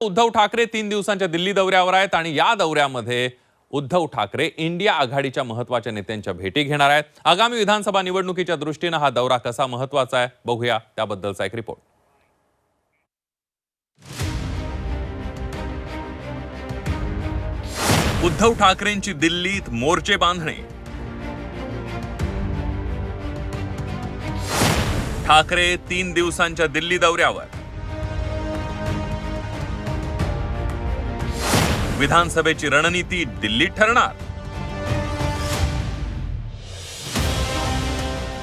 उद्धव ठाकरे तीन दिवसांच्या दिल्ली दौऱ्यावर आहेत आणि या दौऱ्यामध्ये उद्धव ठाकरे इंडिया आघाडीच्या महत्त्वाच्या नेत्यांच्या भेटी घेणार आहेत. आगामी विधानसभा निवडणुकीच्या दृष्टीनं हा दौरा कसा महत्त्वाचा आहे बघूया त्याबद्दलचा एक रिपोर्ट उद्धव ठाकरेंची दिल्लीत मोर्चे बांधणे. ठाकरे तीन दिवसांच्या दिल्ली दौऱ्यावर. विधानसभेची रणनीती दिल्लीत ठरणार.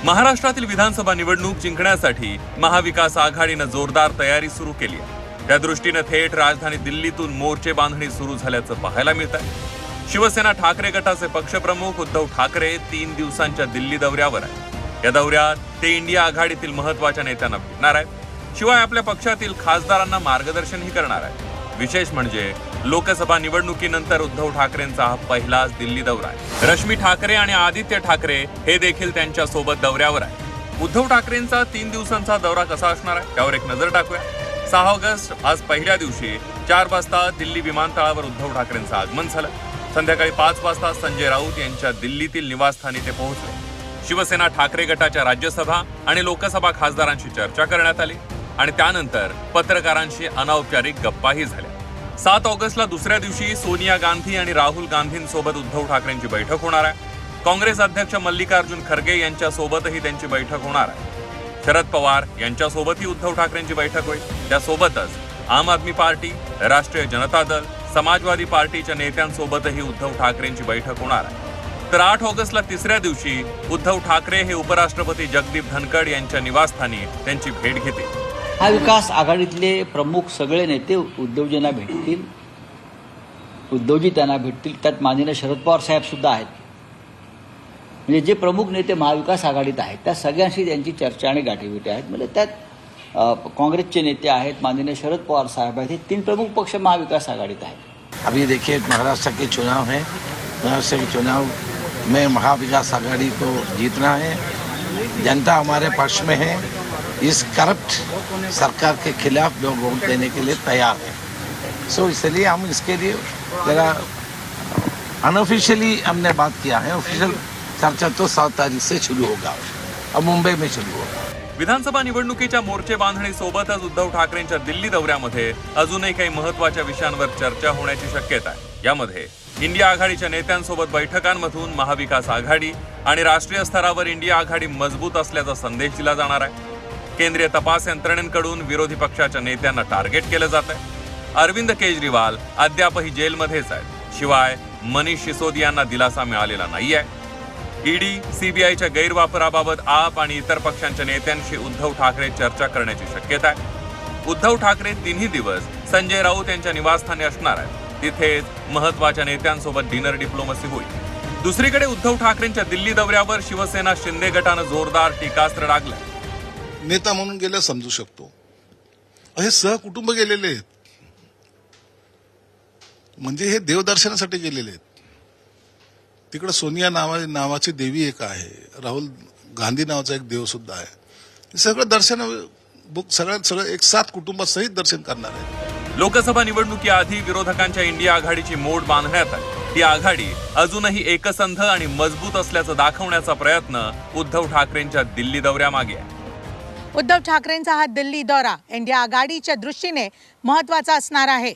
महाराष्ट्रातील विधानसभा निवडणूक जिंकण्यासाठी महाविकास आघाडीनं जोरदार तयारी सुरू केली आहे. त्या दृष्टीनं थेट राजधानी दिल्लीतून मोर्चे बांधणी सुरू झाल्याचं पाहायला मिळत आहे शिवसेना ठाकरे गटाचे पक्षप्रमुख उद्धव ठाकरे तीन दिवसांच्या दिल्ली दौऱ्यावर आहेत. या दौऱ्यात ते इंडिया आघाडीतील महत्त्वाच्या नेत्यांना भेटणार आहेत. शिवाय आपल्या पक्षातील खासदारांना मार्गदर्शनही करणार आहेत. विशेष म्हणजे लोकसभा निवडणुकीनंतर उद्धव ठाकरेंचा हा पहिलाच दिल्ली दौरा आहे. रश्मी ठाकरे आणि आदित्य ठाकरे हे देखील त्यांच्यासोबत दौऱ्यावर आहे उद्धव ठाकरेंचा तीन दिवसांचा दौरा कसा असणार आहे? त्यावर एक नजर टाकूया. सहा ऑगस्ट आज पहिल्या दिवशी चार वाजता दिल्ली विमानतळावर उद्धव ठाकरेंचं आगमन झालं. संध्याकाळी पाच वाजता संजय राऊत यांच्या दिल्लीतील निवासस्थानी ते पोहोचले. शिवसेना ठाकरे गटाच्या राज्यसभा आणि लोकसभा खासदारांशी चर्चा करण्यात आली आणि त्यानंतर पत्रकारांशी अनौपचारिक गप्पाही झाल्या. सात ऑगस्टला दुसऱ्या दिवशी सोनिया गांधी आणि राहुल गांधींसोबत उद्धव ठाकरेंची बैठक होणार आहे. काँग्रेस अध्यक्ष मल्लिकार्जुन खरगे यांच्यासोबतही त्यांची बैठक होणार आहे. शरद पवार यांच्यासोबतही उद्धव ठाकरेंची बैठक होईल. त्यासोबतच आम आदमी पार्टी राष्ट्रीय जनता दल समाजवादी पार्टीच्या नेत्यांसोबतही उद्धव ठाकरेंची बैठक होणार आहे. तर आठ ऑगस्टला तिसऱ्या दिवशी उद्धव ठाकरे हे उपराष्ट्रपती जगदीप धनखड यांच्या निवासस्थानी त्यांची भेट घेतील. हा विकास आघाडीतले प्रमुख सगळे नेते उद्धवजींना भेटतील. उद्धवजी त्यांना भेटतील. त्यात माननीय शरद पवार साहेब सुद्धा आहेत. म्हणजे जे प्रमुख नेते महाविकास आघाडीत आहेत त्या सगळ्यांशी त्यांची चर्चा आणि गाठीभेटी आहेत. म्हणजे त्यात काँग्रेसचे नेते आहेत माननीय शरद पवार साहेब आहेत. हे तीन प्रमुख पक्ष महाविकास आघाडीत आहेत. अभी देखिए महाराष्ट्र के चुनाव है. महाराष्ट्र के चुनाव में महाविकास आघाड़ी को जीतना है. जनता हमारे पक्ष में है. इस करप्ट सरकार के खिलाफ लोग वोट देने के लिए तैयार हैं। सो इसलिए हम इसके लिए जरा अनऑफिशियली हमने बात किया है। ऑफिशियल चर्चा तो सात तारीख से शुरू होगा। अब मुंबई में शुरू होगा। विधानसभा निवडणुकीच्या मोर्चे बांधणीसोबतच उद्धव ठाकरेंच्या दिल्ली दौऱ्यामध्ये अजूनही काही महत्त्वाच्या विषयांवर चर्चा होण्याची शक्यता आहे. यामध्ये इंडिया आघाडीच्या नेत्यांसोबत बैठकांमधून महाविकास आघाडी आणि राष्ट्रीय स्तरावर इंडिया आघाडी मजबूत असल्याचा संदेश दिला जाणार आहे. केंद्रीय तपास यंत्रणेकडून विरोधी पक्षाच्या नेत्यांना टार्गेट केलं जात आहे. अरविंद केजरीवाल अद्यापही जेलमध्येच आहेत. शिवाय मनीष सिसोदियांना दिलासा मिळालेला नाहीये. ईडी सीबीआयच्या गैरवापराबाबत आप आणि इतर पक्षांच्या नेत्यांशी उद्धव ठाकरे चर्चा करण्याची शक्यता आहे. उद्धव ठाकरे तिन्ही दिवस संजय राऊत यांच्या निवासस्थानी असणार आहेत. तिथेच महत्त्वाच्या नेत्यांसोबत डिनर डिप्लोमसी होईल. दुसरीकडे उद्धव ठाकरेंच्या दिल्ली दौऱ्यावर शिवसेना शिंदे गटानं जोरदार टीकास्त्र डागलंय. नेता म्हणून गेल्या समजू शकतो. हे सहकुटुंब गेलेले आहेत. म्हणजे हे देवदर्शनासाठी गेलेले आहेत. तिकडे सोनिया नावा नावाची देवी एक आहे. राहुल गांधी नावाचा एक देव सुद्धा आहे. हे सगळं दर्शन बुक सगळं सगळं एक सात कुटुंबासहित दर्शन करणार आहे लोकसभा निवडणुकीआधी विरोधकांच्या इंडिया आघाडीची मोड बांधण्यात आली. ही आघाडी अजूनही एकसंध आणि मजबूत असल्याचं दाखवण्याचा प्रयत्न उद्धव ठाकरेंच्या दिल्ली दौऱ्यामागे आहे. उद्धव ठाकरेंचा हा दिल्ली दौरा इंडिया आघाडीच्या दृष्टीने महत्त्वाचा असणार आहे.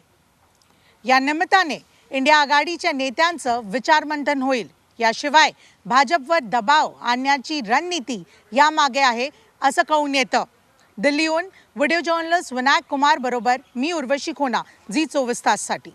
या निमित्ताने इंडिया आघाडीच्या नेत्यांचं विचारमंथन होईल. याशिवाय भाजपवर दबाव आणण्याची रणनीती यामागे आहे असं कळून येतं. दिल्लीहून व्हिडिओ जर्नलिस्ट विनायक कुमार बरोबर मी उर्वशी खोना झी चोवीस ताससाठी